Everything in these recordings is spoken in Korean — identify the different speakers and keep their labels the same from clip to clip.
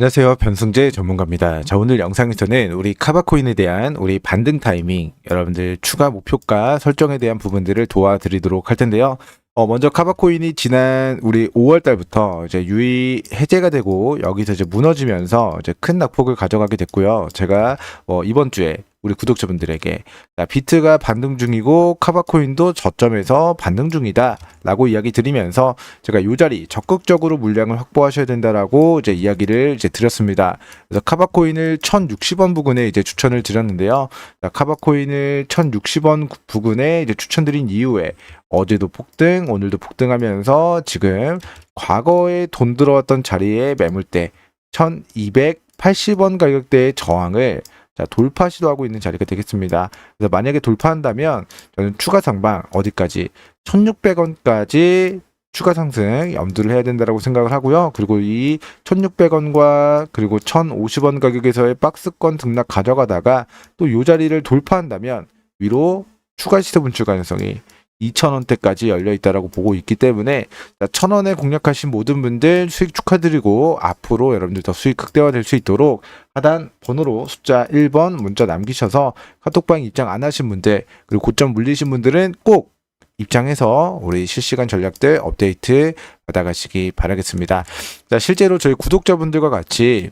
Speaker 1: 안녕하세요. 변승재 전문가입니다. 자, 오늘 영상에서는 우리 카바코인에 대한 우리 반등 타이밍, 여러분들 추가 목표가 설정에 대한 부분들을 도와드리도록 할 텐데요. 어, 먼저 카바코인이 지난 우리 5월 달부터 이제 유의 해제가 되고 여기서 이제 무너지면서 이제 큰 낙폭을 가져가게 됐고요. 제가 어, 이번 주에 우리 구독자분들에게 자, 비트가 반등 중이고 카바코인도 저점에서 반등 중이다 라고 이야기 드리면서 제가 요 자리 적극적으로 물량을 확보하셔야 된다라고 이제 이야기를 이제 드렸습니다. 그래서 카바코인을 1,060원 부근에 이제 추천을 드렸는데요. 자, 카바코인을 1,060원 부근에 이제 추천드린 이후에 어제도 폭등, 오늘도 폭등하면서 지금 과거에 돈 들어왔던 자리에 매물대 1,280원 가격대의 저항을 자, 돌파 시도하고 있는 자리가 되겠습니다. 그래서 만약에 돌파한다면 저는 추가 상방 어디까지 1,600원까지 추가 상승 염두를 해야 된다라고 생각을 하고요. 그리고 이 1,600원과 그리고 1,050원 가격에서의 박스권 등락 가져가다가 또요 자리를 돌파한다면 위로 추가 시세 분출 가능성이 2,000원대까지 열려 있다라고 보고 있기 때문에 1,000원에 공략하신 모든 분들 수익 축하드리고 앞으로 여러분들 더 수익 극대화될 수 있도록 하단 번호로 숫자 1번 문자 남기셔서 카톡방 입장 안 하신 분들 그리고 고점 물리신 분들은 꼭 입장해서 우리 실시간 전략들 업데이트 받아가시기 바라겠습니다. 자, 실제로 저희 구독자분들과 같이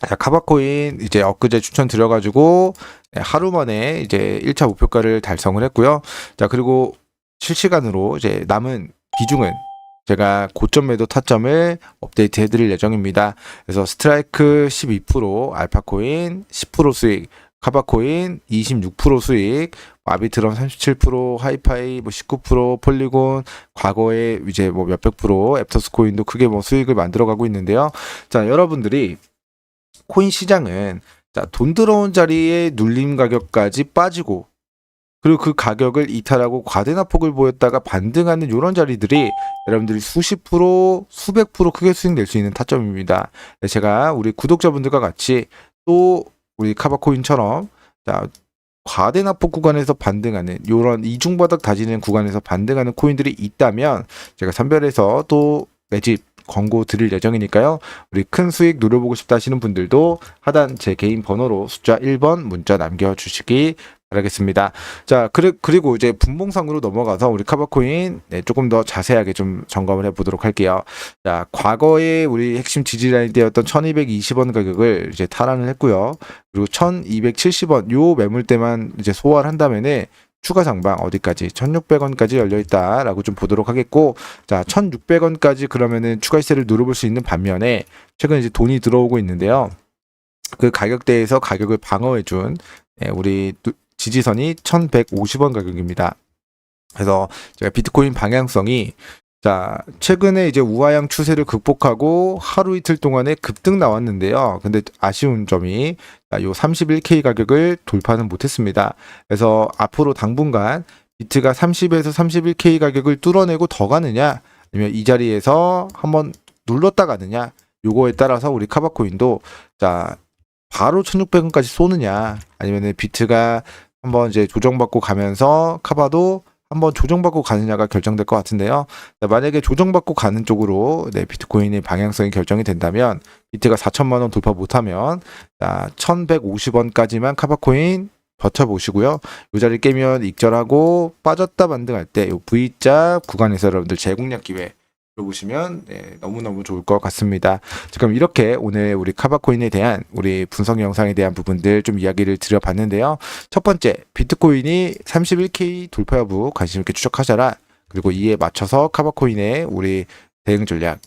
Speaker 1: 자, 카바코인 이제 엊그제 추천 드려가지고 하루 만에 이제 1차 목표가를 달성을 했고요. 자, 그리고 실시간으로 이제 남은 비중은 제가 고점 매도 타점을 업데이트 해드릴 예정입니다. 그래서 스트라이크 12%, 알파코인 10% 수익, 카바코인 26% 수익, 아비트럼 37%, 하이파이 뭐 19%, 폴리곤 과거에 이제 뭐 몇백 프로, 앱터스 코인도 크게 뭐 수익을 만들어가고 있는데요. 자, 여러분들이 코인 시장은 자, 돈 들어온 자리에 눌림 가격까지 빠지고 그리고 그 가격을 이탈하고 과대나 폭을 보였다가 반등하는 이런 자리들이 여러분들이 수십 프로, 수백 프로 크게 수익 낼 수 있는 타점입니다. 네, 제가 우리 구독자분들과 같이 또 우리 카바코인처럼 자, 과대나 폭 구간에서 반등하는 이런 이중바닥 다지는 구간에서 반등하는 코인들이 있다면 제가 선별해서 또 매집 광고 드릴 예정이니까요. 우리 큰 수익 누려보고 싶다 하시는 분들도 하단 제 개인 번호로 숫자 1번 문자 남겨주시기 바라겠습니다. 자, 그리, 그리고 이제 분봉상으로 넘어가서 우리 카바코인 네, 조금 더 자세하게 좀 점검을 해보도록 할게요. 자, 과거에 우리 핵심 지지라인 되었던 1220원 가격을 이제 탈환을 했고요. 그리고 1270원 요 매물대만 이제 소화를 한다면은 추가 상방 어디까지 1600원까지 열려 있다라고 좀 보도록 하겠고 자 1600원까지 그러면은 추가 시세를 누려볼 수 있는 반면에 최근 이제 돈이 들어오고 있는데요 그 가격대에서 가격을 방어해준 예, 우리 누- 지지선이 1150원 가격입니다 그래서 제가 비트코인 방향성이 자 최근에 이제 우하향 추세를 극복하고 하루 이틀 동안에 급등 나왔는데요 근데 아쉬운 점이 자, 요 31K 가격을 돌파는 못했습니다. 그래서 앞으로 당분간 비트가 30에서 31K 가격을 뚫어내고 더 가느냐, 아니면 이 자리에서 한번 눌렀다 가느냐, 요거에 따라서 우리 카바코인도 자 바로 1,600원까지 쏘느냐, 아니면은 비트가 한번 이제 조정받고 가면서 카바도 한번 조정받고 가느냐가 결정될 것 같은데요. 자, 만약에 조정받고 가는 쪽으로 네, 비트코인의 방향성이 결정이 된다면 비트가 4천만 원 돌파 못하면 자, 1,150원까지만 카바코인 버텨보시고요. 이 자리 깨면 익절하고 빠졌다 반등할 때 이 V자 구간에서 여러분들 재공략 기회 들어보시면 네, 너무너무 좋을 것 같습니다. 자, 그럼 이렇게 오늘 우리 카바코인에 대한 우리 분석 영상에 대한 부분들 좀 이야기를 드려봤는데요. 첫 번째, 비트코인이 31K 돌파 여부 관심 있게 추적하셔라. 그리고 이에 맞춰서 카바코인의 우리 대응 전략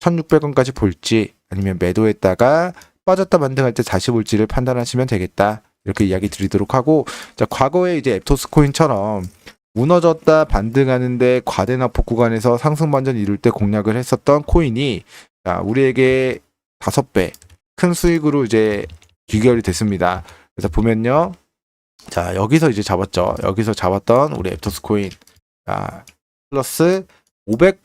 Speaker 1: 1,600원까지 볼지 아니면 매도했다가 빠졌다 반등할 때 다시 볼지를 판단하시면 되겠다. 이렇게 이야기 드리도록 하고 자 과거에 이제 앱토스 코인처럼 무너졌다 반등하는데 과대나폭 구간에서 상승 반전 이룰 때 공략을 했었던 코인이 자 우리에게 다섯 배 큰 수익으로 이제 귀결이 됐습니다. 그래서 보면요. 자 여기서 이제 잡았죠. 여기서 잡았던 우리 앱토스 코인 자 플러스 500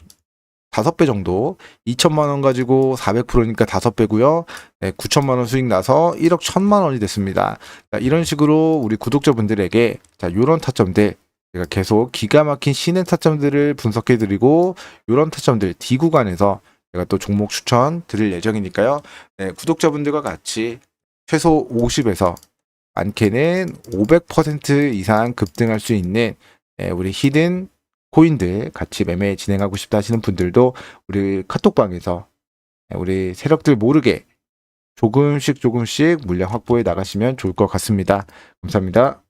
Speaker 1: 다섯 배 정도 2천만 원 가지고 400%니까 다섯 배고요. 네, 9천만 원 수익 나서 1억 1천만 원이 됐습니다. 자, 이런 식으로 우리 구독자분들에게 자, 요런 타점들 제가 계속 기가 막힌 신의 타점들을 분석해 드리고 요런 타점들 D 구간에서 제가 또 종목 추천 드릴 예정이니까요. 네, 구독자분들과 같이 최소 50에서 많게는 500% 이상 급등할 수 있는 예, 우리 히든 코인들 같이 매매 진행하고 싶다 하시는 분들도 우리 카톡방에서 예, 우리 세력들 모르게 조금씩 조금씩 물량 확보해 나가시면 좋을 것 같습니다. 감사합니다.